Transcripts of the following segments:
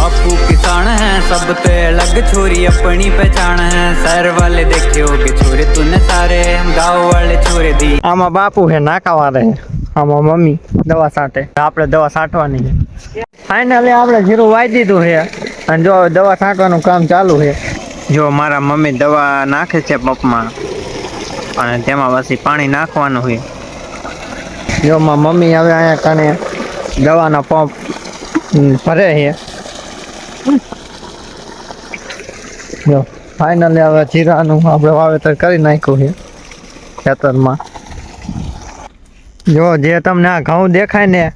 बापू किसान है सब पे अलग छोरी अपनी पहचान है शहर वाले देखे होगे छोरे तूने सारे हम गाँव वाले छोरे दी આમાં બાપુ હે નાકાવા રહે આમાં મમ્મી દવા છાંટે આપણે દવા છાંટવાની છે ફાઇનલી આપણે જીરું વાઈ દીધું છે અને જો હવે દવા છાંટવાનું કામ ચાલુ છે જો મારા મમ્મી દવા નાખે છે પંપમાં અને તેમાં પછી પાણી નાખવાનું છે જો મારા મમ્મી હવે અહીંયા કણે દવાના પંપ હમ, ભરે છે જો ફાઇનલી હવે જીરાનું આપણે વાવેતર કરી નાખ્યું છે ખેતરમાં. જો, જે તમને આ ઘઉં દેખાય ને,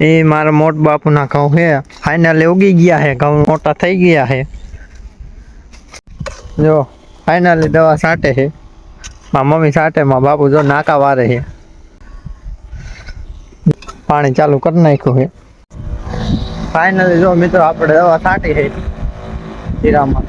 એ મારા મોટ બાપુના ઘઉં છે. ફાઇનલી ઉગી ગયા છે, ઘઉં મોટા થઈ ગયા છે. જો ફાઇનલી દવા સાટે છે. મારા મમ્મી સાટે મારા બાપુ જો નાકા વારે છે. પાણી ચાલુ કરી નાખ્યું છે. ફાઇનલી જો મિત્રો આપણે દવા છાંટી છે. જીરામાં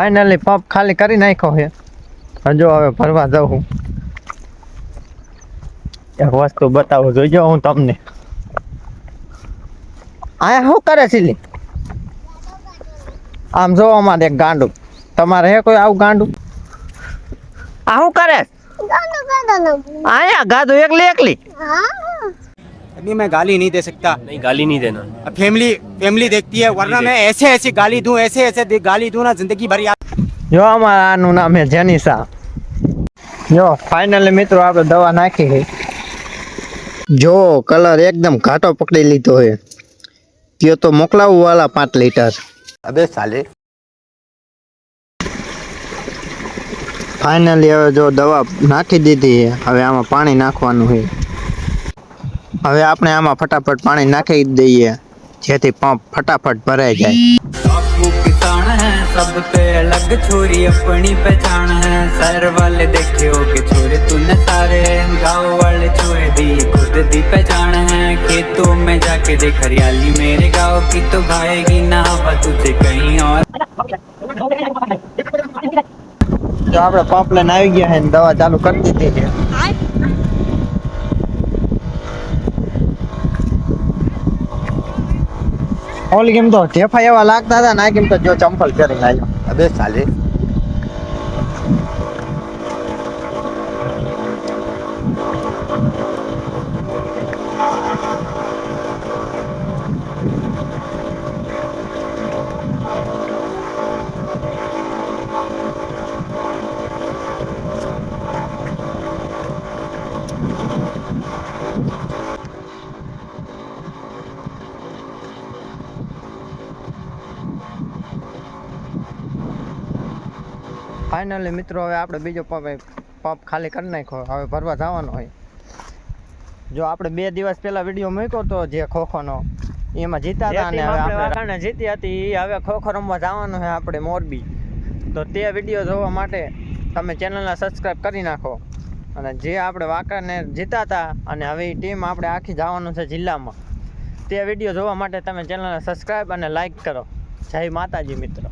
ફાઇનલી પંપ ખાલી કરી નાખ્યો છે. હજુ હવે ભરવા જાઉં એક વસ્તુ બતાવું જોઈજો હું તમને. આયા શું કરે છે આમ જો અમારે એક ગાંડું. તમારે હે કોઈ આવું ગાંડું? આ શું કરે? આયા ગાધું એકલી એકલી? अभी मैं गाली नहीं दे सकता नहीं गाली नहीं देना अब फैमिली फैमिली देखती है वरना मैं ऐसे ऐसी गाली दूं ऐसे ऐसे दे- गाली दूं ना जिंदगी भर याद જો અમારા આનું નામ છે જેનિસા જો ફાઇનલી મિત્રો આપણે દવા નાખી છે જો કલર એકદમ ઘાટો પકડી લીધો છે કયો તો મોકલાવું વાલા પાંચ લીટર अबे साले ફાઇનલી હવે જો દવા નાખી દીધી છે હવે આમાં પાણી નાખવાનું છે હવે આપણે આમાં ફટાફટ પાણી નાખી દઈએ જેથી પંપ ફટાફટ ભરાઈ જાય. સબ છોરી અપની પહેચાન હૈ. સર વાલે દેખ્યો કે દી ખુદ દી પહેચાન ખેતો મેં જાકે દેખ હરિયાલી મેરે ગાંવ કી તો ભાઈગી ના હવા તુજે જો આપણે પંપ લઈને આવી ગયા હે દવા ચાલુ કરી દીધી ઓલ કેમ તો ઢેફા એવા લાગતા હતા ના કેમ તો જો ચંપલ કરી લાગ્યો અબે ચાલે ફાઇનલી મિત્રો હવે આપણે બીજો પંપ પંપ ખાલી કરી નાખ્યો. હવે ભરવા જવાનો હોય. જો આપણે બે દિવસ પહેલા વીડિયો મૂક્યો તો જે ખોખોનો એમાં જીતા હતા અને હવે આપણે જીતી હતી એ હવે ખોખો રમવા જવાનું છે આપણે મોરબી. તો તે વીડિયો જોવા માટે તમે ચેનલને સબસ્ક્રાઈબ કરી નાખો. અને જે આપણે વાંકાને જીતા હતા અને હવે એ ટીમ આપણે આખી જવાનું છે જિલ્લામાં. તે વીડિયો જોવા માટે તમે ચેનલને સબસ્ક્રાઈબ અને લાઈક કરો. જય માતાજી મિત્રો.